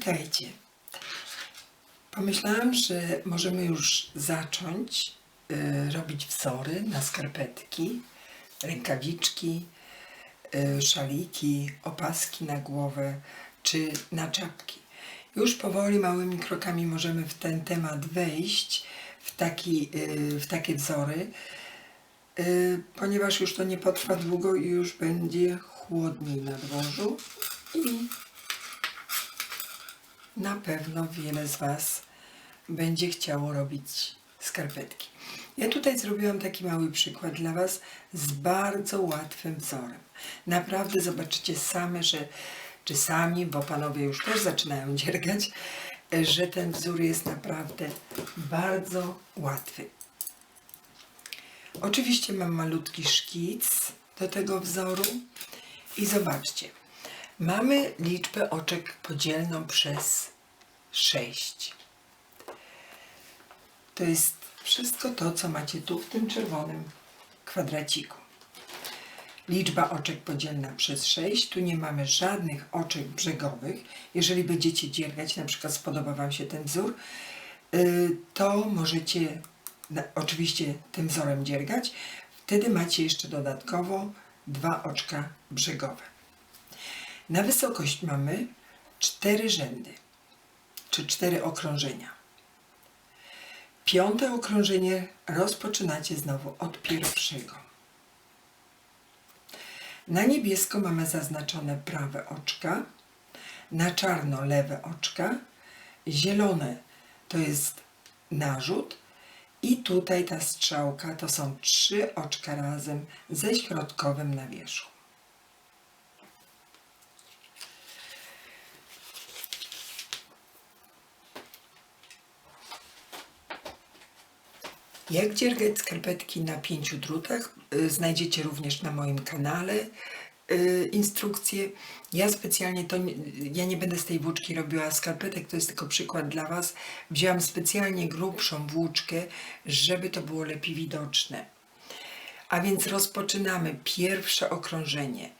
Witajcie. Pomyślałam, że możemy już zacząć y, robić wzory na skarpetki, rękawiczki, y, szaliki, opaski na głowę czy na czapki. Już powoli, małymi krokami możemy w ten temat wejść, w, taki, y, w takie wzory, y, ponieważ już to nie potrwa długo i już będzie chłodniej na dworzu i na pewno wiele z Was będzie chciało robić skarpetki. Ja tutaj zrobiłam taki mały przykład dla Was z bardzo łatwym wzorem. Naprawdę zobaczycie same, że czy sami, bo panowie już też zaczynają dziergać, że ten wzór jest naprawdę bardzo łatwy. Oczywiście mam malutki szkic do tego wzoru i zobaczcie. Mamy liczbę oczek podzielną przez 6. To jest wszystko to, co macie tu w tym czerwonym kwadraciku. Liczba oczek podzielna przez 6. Tu nie mamy żadnych oczek brzegowych. Jeżeli będziecie dziergać, na przykład spodoba Wam się ten wzór, y, to możecie oczywiście tym wzorem dziergać. Wtedy macie jeszcze dodatkowo dwa oczka brzegowe. Na wysokość mamy cztery rzędy, czy cztery okrążenia. Piąte okrążenie rozpoczynacie znowu od pierwszego. Na niebiesko mamy zaznaczone prawe oczka, na czarno lewe oczka, zielone to jest narzut i tutaj ta strzałka to są trzy oczka razem ze środkowym na wierzchu. Jak dziergać skarpetki na pięciu drutach? y, Znajdziecie również na moim kanale y, instrukcje. Ja specjalnie to, ja nie będę z tej włóczki robiła skarpetek, to jest tylko przykład dla Was. Wzięłam specjalnie grubszą włóczkę, żeby to było lepiej widoczne. A więc rozpoczynamy pierwsze okrążenie.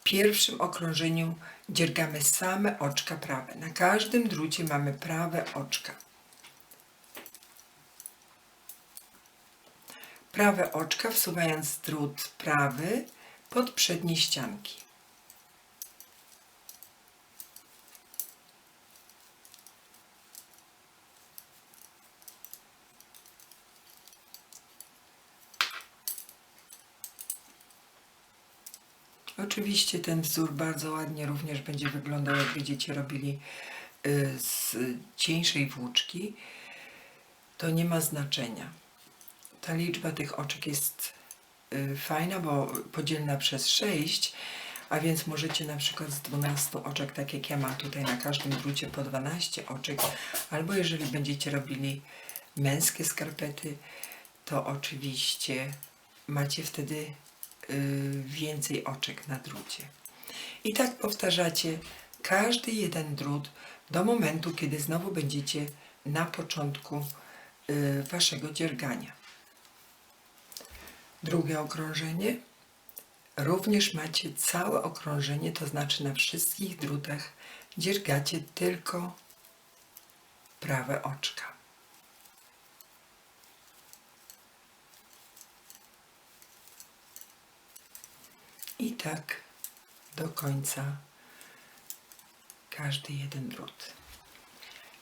W pierwszym okrążeniu dziergamy same oczka prawe. Na każdym drucie mamy prawe oczka. Prawe oczka, wsuwając drut prawy pod przednie ścianki. Oczywiście ten wzór bardzo ładnie również będzie wyglądał, jak będziecie robili y, z cieńszej włóczki. To nie ma znaczenia. Ta liczba tych oczek jest y, fajna, bo podzielna przez 6, a więc możecie na przykład z 12 oczek, tak jak ja mam tutaj na każdym drucie po 12 oczek, albo jeżeli będziecie robili męskie skarpety, to oczywiście macie wtedy y, więcej oczek na drucie. I tak powtarzacie każdy jeden drut do momentu, kiedy znowu będziecie na początku y, waszego dziergania. Drugie okrążenie. Również macie całe okrążenie, to znaczy na wszystkich drutach dziergacie tylko prawe oczka. I tak do końca każdy jeden drut.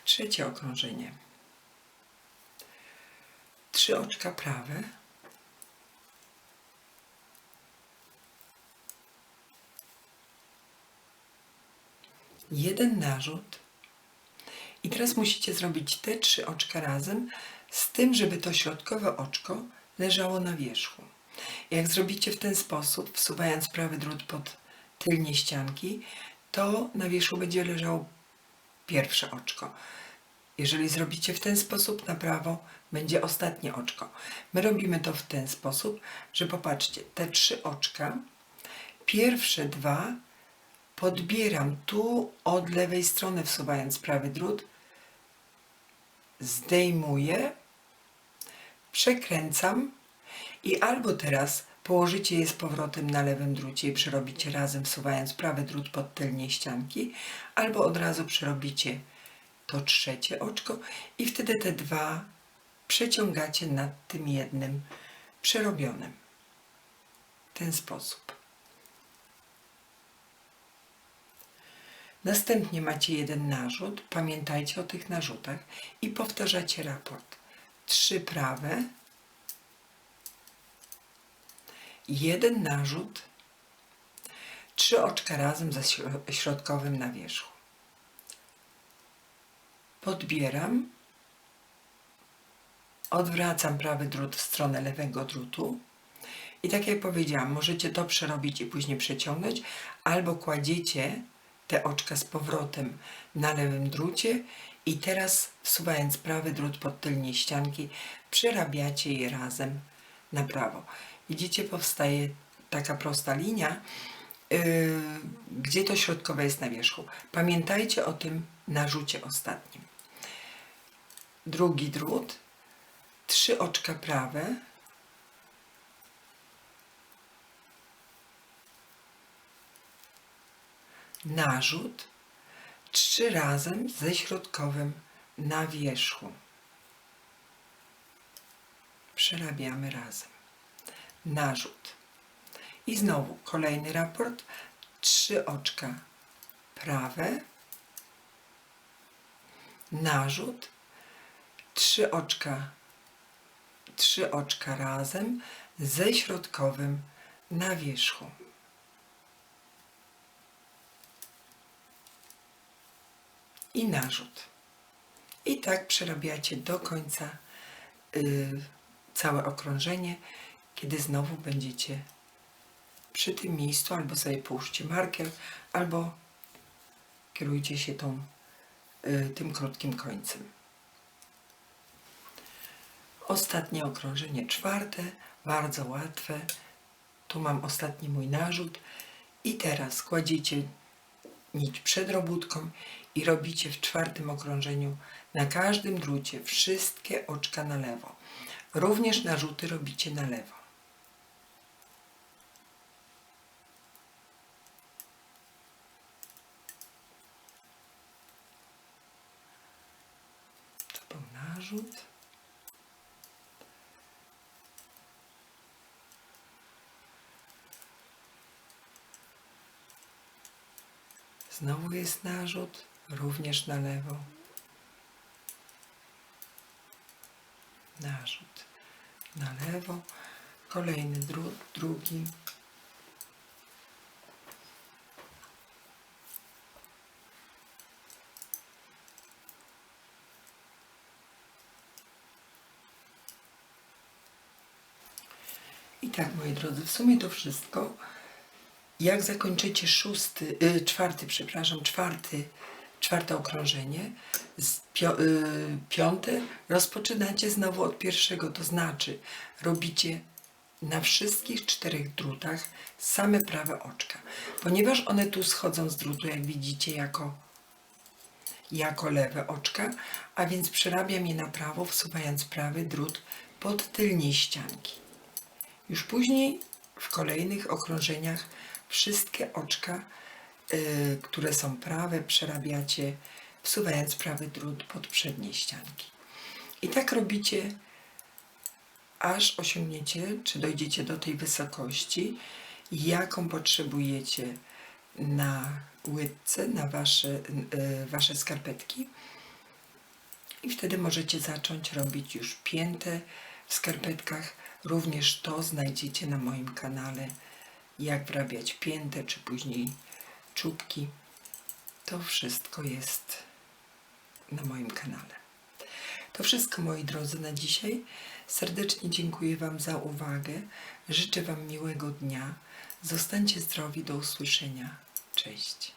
Trzecie okrążenie. Trzy oczka prawe. Jeden narzut. I teraz musicie zrobić te trzy oczka razem, z tym, żeby to środkowe oczko leżało na wierzchu. Jak zrobicie w ten sposób, wsuwając prawy drut pod tylnie ścianki, to na wierzchu będzie leżało pierwsze oczko. Jeżeli zrobicie w ten sposób na prawo, będzie ostatnie oczko. My robimy to w ten sposób, że popatrzcie, te trzy oczka, pierwsze dwa podbieram tu od lewej strony wsuwając prawy drut, zdejmuję, przekręcam i albo teraz Położycie je z powrotem na lewym drucie i przerobicie razem, wsuwając prawy drut pod tylnie ścianki, albo od razu przerobicie to trzecie oczko i wtedy te dwa przeciągacie nad tym jednym przerobionym. W ten sposób. Następnie macie jeden narzut. Pamiętajcie o tych narzutach i powtarzacie raport. Trzy prawe, jeden narzut, trzy oczka razem ze śro- środkowym na wierzchu. Podbieram, odwracam prawy drut w stronę lewego drutu i tak jak powiedziałam, możecie to przerobić i później przeciągnąć, albo kładziecie te oczka z powrotem na lewym drucie i teraz wsuwając prawy drut pod tylnie ścianki, przerabiacie je razem na prawo. Widzicie, powstaje taka prosta linia, yy, gdzie to środkowe jest na wierzchu. Pamiętajcie o tym narzucie ostatnim. Drugi drut, trzy oczka prawe, narzut, trzy razem ze środkowym na wierzchu. Przerabiamy razem. Narzut. I znowu kolejny raport. Trzy oczka prawe. Narzut. Trzy oczka. Trzy oczka razem ze środkowym na wierzchu. I narzut. I tak przerabiacie do końca y, całe okrążenie, kiedy znowu będziecie przy tym miejscu, albo sobie połóżcie marker, albo kierujcie się tą, y, tym krótkim końcem. Ostatnie okrążenie, czwarte, bardzo łatwe. Tu mam ostatni mój narzut. I teraz kładziecie nić przed robótką i robicie w czwartym okrążeniu na każdym drucie wszystkie oczka na lewo. Również narzuty robicie na lewo. To był narzut. Znowu jest narzut, również na lewo. Narzut na lewo, kolejny drut, drugi. I tak, moi drodzy, w sumie to wszystko. Jak zakończycie szósty, y, czwarty, przepraszam, czwarty, czwarte okrążenie, y, piąte, rozpoczynacie znowu od pierwszego, to znaczy robicie na wszystkich czterech drutach same prawe oczka. Ponieważ one tu schodzą z drutu, jak widzicie, jako, jako lewe oczka, a więc przerabiam je na prawo, wsuwając prawy drut pod tylnie ścianki. Już później w kolejnych okrążeniach wszystkie oczka, y, które są prawe, przerabiacie, wsuwając prawy drut pod przednie ścianki. I tak robicie, aż osiągniecie, czy dojdziecie do tej wysokości, jaką potrzebujecie na łydce, na wasze, y, wasze skarpetki. I wtedy możecie zacząć robić już piętę w skarpetkach. Również to znajdziecie na moim kanale jak wrabiać piętę, czy później czubki. To wszystko jest na moim kanale. To wszystko, moi drodzy, na dzisiaj. Serdecznie dziękuję Wam za uwagę. Życzę Wam miłego dnia. Zostańcie zdrowi. Do usłyszenia. Cześć.